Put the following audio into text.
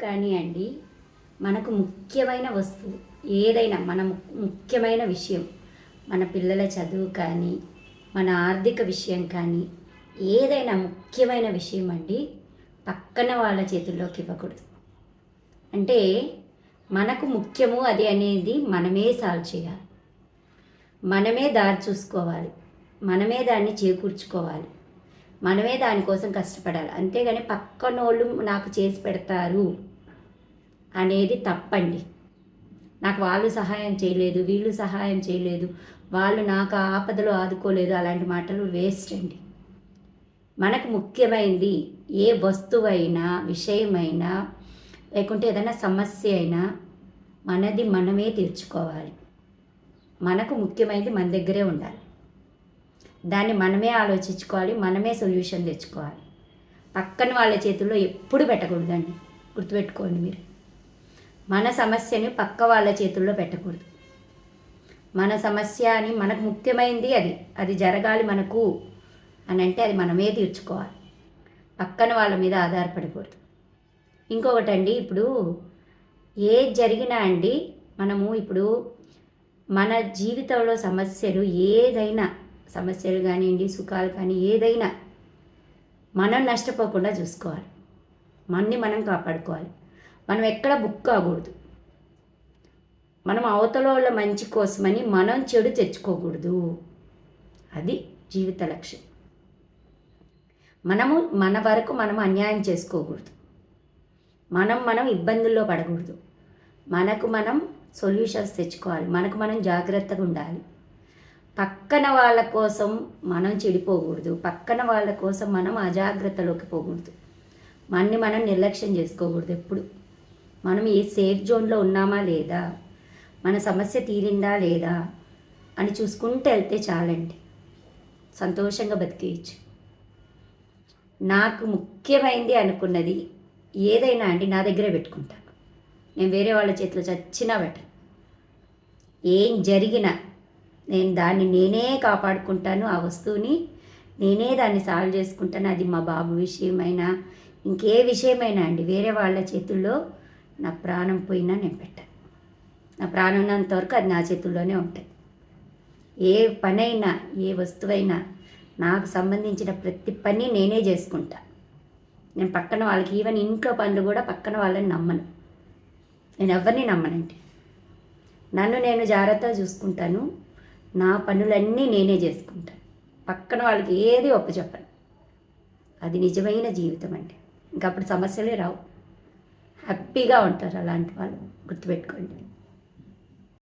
కానివ్వండి మనకు ముఖ్యమైన వస్తువు ఏదైనా మన ము- ముఖ్యమైన విషయం మన పిల్లల చదువు కానీ మన ఆర్థిక విషయం కానీ ఏదైనా ముఖ్యమైన విషయం అండి పక్కన వాళ్ళ చేతుల్లోకి ఇవ్వకూడదు. అంటే మనకు ముఖ్యము అది అనేది మనమే సాల్వ్ చేయాలి. మనమే దారి చూసుకోవాలి. మనమే దాన్ని చేకూర్చుకోవాలి. మనమే దానికోసం కష్టపడాలి. అంతేగాని పక్కనోళ్ళు నాకు చేసి పెడతారు అనేది తప్పండి. నాకు వాళ్ళు సహాయం చేయలేదు వీళ్ళు సహాయం చేయలేదు వాళ్ళు నాకు ఆపదలో ఆదుకోలేదు అలాంటి మాటలు వేస్ట్ అండి. మనకు ముఖ్యమైనది ఏ వస్తువైనా విషయమైనా లేకుంటే ఏదైనా సమస్య అయినా మనది మనమే తీర్చుకోవాలి. మనకు ముఖ్యమైనది మన దగ్గరే ఉండాలి. దాన్ని మనమే ఆలోచించుకోవాలి మనమే సొల్యూషన్ తెచ్చుకోవాలి. పక్కన వాళ్ళ చేతుల్లో ఎప్పుడు పెట్టకూడదండి. గుర్తుపెట్టుకోండి మీరు. మన సమస్యని పక్క వాళ్ళ చేతుల్లో పెట్టకూడదు. మన సమస్య అని మనకు ముఖ్యమైనది అది. అది జరగాలి మనకు అని అంటే అది మనమే తీర్చుకోవాలి. పక్కన వాళ్ళ మీద ఆధారపడకూడదు. ఇంకొకటి అండి ఇప్పుడు ఏది జరిగినా అండి మనము ఇప్పుడు మన జీవితంలో సమస్యలు ఏదైనా సమస్యలు కానివ్వండి సుఖాలు కానీ ఏదైనా మనం నష్టపోకుండా చూసుకోవాలి. మనని మనం కాపాడుకోవాలి. మనం ఎక్కడ బుక్ కాకూడదు మనం అవతల వాళ్ళ మంచి కోసమని మనం చెడు తెచ్చుకోకూడదు. అది జీవిత లక్ష్యం. మనము మన వరకు మనం అన్యాయం చేసుకోకూడదు. మనం మనం ఇబ్బందుల్లో పడకూడదు. మనకు మనం సొల్యూషన్స్ తెచ్చుకోవాలి. మనకు మనం జాగ్రత్తగా ఉండాలి. పక్కన వాళ్ళ కోసం మనం చెడిపోకూడదు. పక్కన వాళ్ళ కోసం మనం అజాగ్రత్తలోకి పోకూడదు. మనని మనం నిర్లక్ష్యం చేసుకోకూడదు ఎప్పుడు. మనం ఏ సేఫ్ జోన్లో ఉన్నామా లేదా? మన సమస్య తీరిందా లేదా? అని చూసుకుంటూ వెళ్తే చాలండి. సంతోషంగా బతికేయచ్చు. నాకు ముఖ్యమైనది అనుకున్నది ఏదైనా అండి నా దగ్గరే పెట్టుకుంటా. నేను వేరే వాళ్ళ చేతిలో చచ్చినా పెట్టను ఏం జరిగినా నేను దాన్ని నేనే కాపాడుకుంటాను ఆ వస్తువుని నేనే దాన్ని సాల్వ్ చేసుకుంటాను అది మా బాబు విషయమైనా ఇంకే విషయమైనా అండి. వేరే వాళ్ళ చేతుల్లో నా ప్రాణం పోయినా నేను పెట్టను. నా ప్రాణం ఉన్నంత వరకు అది నా చేతుల్లోనే ఉంటుంది. ఏ పనైనా ఏ వస్తువైనా నాకు సంబంధించిన ప్రతి పని నేనే చేసుకుంటా. నేను పక్కన వాళ్ళకి ఈవెన్ ఇంట్లో పనులు కూడా పక్కన వాళ్ళని నమ్మను. నేను ఎవరిని నమ్మనండి. నన్ను నేను జాగ్రత్తగా చూసుకుంటాను. నా పనులన్నీ నేనే చేసుకుంటాను పక్కన వాళ్ళకి ఏది ఒప్పచెప్పను. అది నిజమైన జీవితం అండి. ఇంకప్పుడు సమస్యలే రావు. హ్యాపీగా ఉంటారు అలాంటి వాళ్ళు గుర్తుపెట్టుకోండి.